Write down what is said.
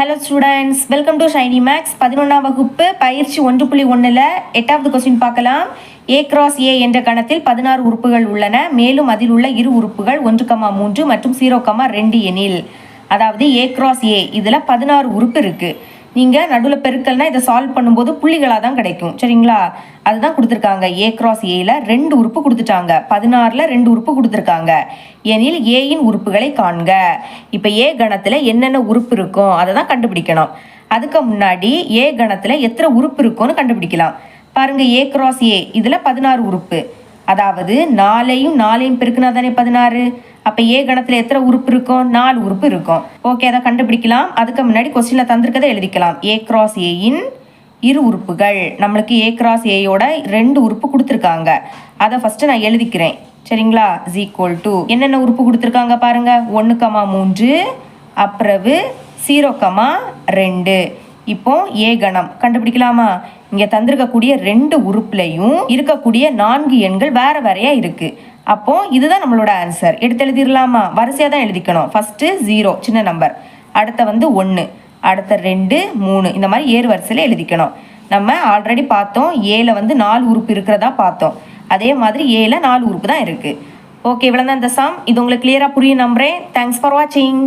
Hello students welcome to Shiny Max பதினொன்றாம் வகுப்பு பயிற்சி ஒன்று புள்ளி ஒன்றில் எட்டாவது கொஸ்டின் பார்க்கலாம். ஏ கிராஸ் ஏ என்ற கணத்தில் பதினாறு உறுப்புகள் உள்ளன. மேலும் அதில் உள்ள இரு உறுப்புகள் ஒன்று கமா மூன்று மற்றும் ஜீரோ கமா ரெண்டு எனில். அதாவது ஏ கிராஸ் ஏ இதில் பதினாறு உறுப்பு இருக்குது நீங்கள் நடுவில் பெருக்கல்னா இதை சால்வ் பண்ணும்போது புள்ளிகளாக தான் கிடைக்கும். சரிங்களா? அதுதான் கொடுத்துருக்காங்க. ஏ கிராஸ் ஏயில் ரெண்டு உறுப்பு கொடுத்துட்டாங்க. பதினாறில் ரெண்டு உறுப்பு கொடுத்துருக்காங்க. எனில் ஏயின் உறுப்புகளை காண்க. இப்போ ஏ கணத்தில் என்னென்ன உறுப்பு இருக்கும் அதை தான் கண்டுபிடிக்கணும். அதுக்கு முன்னாடி ஏ கணத்தில் எத்தனை உறுப்பு இருக்கும்னு கண்டுபிடிக்கலாம். பாருங்கள் ஏ கிராஸ் ஏ இதில் பதினாறு உறுப்பு. அதாவது நாலையும் நாலையும் பெருக்குனா தானே பதினாறு? அப்போ ஏ கணத்தில் எத்தனை உறுப்பு இருக்கும் நாலு உறுப்பு இருக்கும். ஓகே அதை கண்டுபிடிக்கலாம். அதுக்கு முன்னாடி கொஸ்டினில் தந்திருக்கதை எழுதிக்கலாம். ஏ கிராஸ் ஏயின் இரு உறுப்புகள். நம்மளுக்கு ஏ கிராஸ் ஏயோட ரெண்டு உறுப்பு கொடுத்துருக்காங்க. அதை ஃபஸ்ட்டு நான் எழுதிக்கிறேன். சரிங்களா? இஸ் ஈக்குவல் டு என்னென்ன உறுப்பு கொடுத்துருக்காங்க பாருங்கள் ஒன்று கமா மூன்று அப்புறவு சீரோ கமா ரெண்டு. இப்போ ஏ கணம். கண்டுபிடிக்கலாமா? இங்கே தந்திருக்கக்கூடிய ரெண்டு உறுப்புலையும் இருக்கக்கூடிய நான்கு எண்கள் வேற வேறையாக இருக்குது அப்போ இதுதான் நம்மளோட ஆன்சர் எடுத்து எழுதிடலாமா வரிசையாக தான் எழுதிக்கணும். ஃபஸ்ட்டு ஜீரோ சின்ன நம்பர் அடுத்த வந்து ஒன்று அடுத்த ரெண்டு மூணு. இந்த மாதிரி ஏறு வரிசையில் எழுதிக்கணும். நம்ம ஆல்ரெடி பார்த்தோம். ஏல வந்து நாலு உறுப்பு இருக்கிறதா பார்த்தோம். அதே மாதிரி ஏல நாலு உறுப்பு தான் இருக்குது ஓகே இவ்வளோ தான் இந்த சாம் இது உங்களுக்கு கிளியராக புரியும் நம்புறேன். தேங்க்ஸ் ஃபார் வாட்சிங்